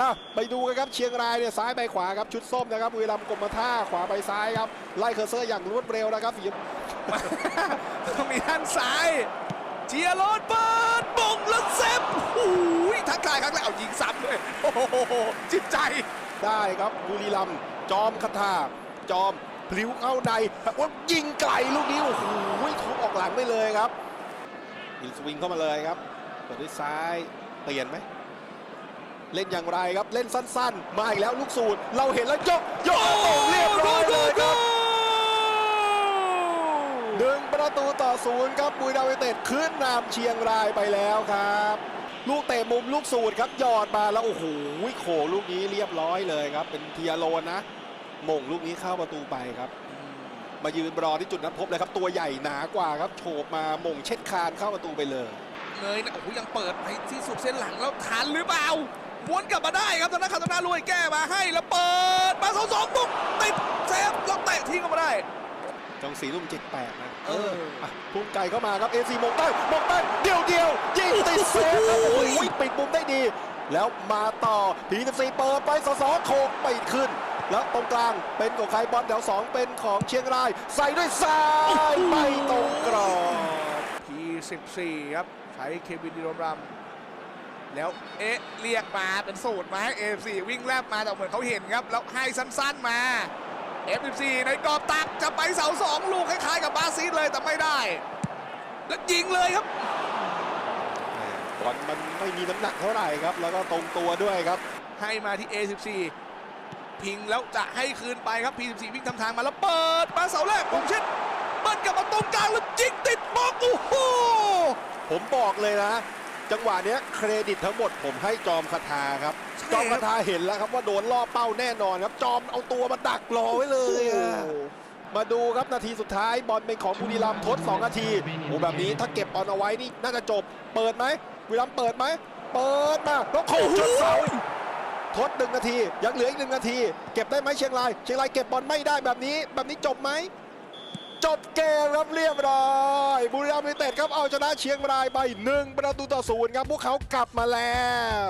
อะไปดูกันครับเชียงรายเนี่ยซ้ายไปขวาครับชุดส้มนะครับบุรีรัมย์กรมท่าขวาไปซ้ายครับไล่เคอร์เซอร์อย่างรวดเร็วนะครับสีต้องมีด้านซ้ายเจียโรดเปิดบงแล้วเซฟโอ้ยทักทายครั้งแรกเอายิงซ้ำด้วยโอ้โหจิตใจได้ครับบุรีรัมย์จอมคาถาจอมพลิ้วเข้าในว่ายิงไกลลูกนี้โอ้โหทุบออกหลังไปเลยครับยิงสวิงเข้ามาเลยครับเปิดด้วยซ้ายเปลี่ยนไหม เล่นอย่างไรครับเล่นสั้นๆ มาอีกแล้วลูกสูตรเราเห็นแล้วยกยกโอ้เรียบร้อยเลยครับหนึ่งประตูต่อศูนย์ครับบุรีรัมย์ยูไนเต็ดขึ้นนำเชียงรายไปแล้วครับ ลูกเตะมุมลูกสูตรครับหยอดมาแล้วโอ้โหโขลูกนี้เรียบร้อยเลยครับ เป็นเทียโรนนะหม่งลูกนี้เข้าประตูไปครับ มายืนรอที่จุดนัดพบเลยครับ ตัวใหญ่หนากว่าครับโฉบมาหม่งเช็ดคานเข้าประตูไปเลยเงยนะโอ้โหยังเปิดไปที่สุดเส้นหลังแล้วทันหรือเปล่า ม้วนกลับมาได้ครับธนาคารธนาลุยแก้มาให้แล้วเปิดมาสองสองปุ๊บติดเซฟแล้วเตะทิ้งออกมาได้จองสีลุ่มเจ็ดแปดนะเอออะพุ่งไก่เข้ามาครับเอซีมงได้มงได้เดียวเดียวยิงติดเซฟครับโอ้โหปิดมุมได้ดี แล้วมาต่อพีนซีเปิดไปสอสอโคกไปขึ้น แล้วตรงกลางเป็นของใครบอลแถวสองเป็นของเชียงราย ใส่ด้วยซ้ายไปตรงกรอบที14ครับใช้เควินดีโรมรัม แล้วเอ๊ะเรียกมาเป็นสูตรมาให้ F4 วิ่งแลบมาแต่เหมือนเขาเห็นครับ แล้วให้สั้นๆมา F14 ในกรอบตักจะไปเสาสองลูกคล้ายๆกับบาซีสเลยแต่ไม่ได้ แล้วยิงเลยครับบอลมันไม่มีน้ำหนักเท่าไหร่ครับ แล้วก็ตรงตัวด้วยครับ ให้มาที่ A14 พิงแล้วจะให้คืนไปครับ P14 วิ่งทำทางมาแล้วเปิดมาเสาแรกผมเช่นเบิ้ลกลับมาตรงกลางแล้วยิงติดบล็อกโอ้โหผมบอกเลยนะ จังหวะเนี้ยเครดิตทั้งหมดผมให้จอมคาทาครับ จอมคาทาเห็นแล้วครับว่าโดนล่อเป้าแน่นอนครับ จอมเอาตัวมาดักรอไว้เลยอะมาดูครับนาทีสุดท้ายบอลเป็นของบุรีรัมย์ทด 2 นาทีโอ้แบบนี้ถ้าเก็บบอลเอาไว้นี่น่าจะจบ เปิดไหมบุรีรัมย์เปิดไหม เปิดมาแล้วโขกชนเสาทดหนึ่งนาที ยังเหลืออีกหนึ่งนาที เก็บได้ไหมเชียงราย เชียงรายเก็บบอลไม่ได้แบบนี้ แบบนี้จบไหม จบเกมครับเรียบร้อยบุรีรัมย์ยูไนเต็ดครับเอาชนะเชียงรายไป 1 ประตูต่อศูนย์ครับ พวกเขากลับมาแล้ว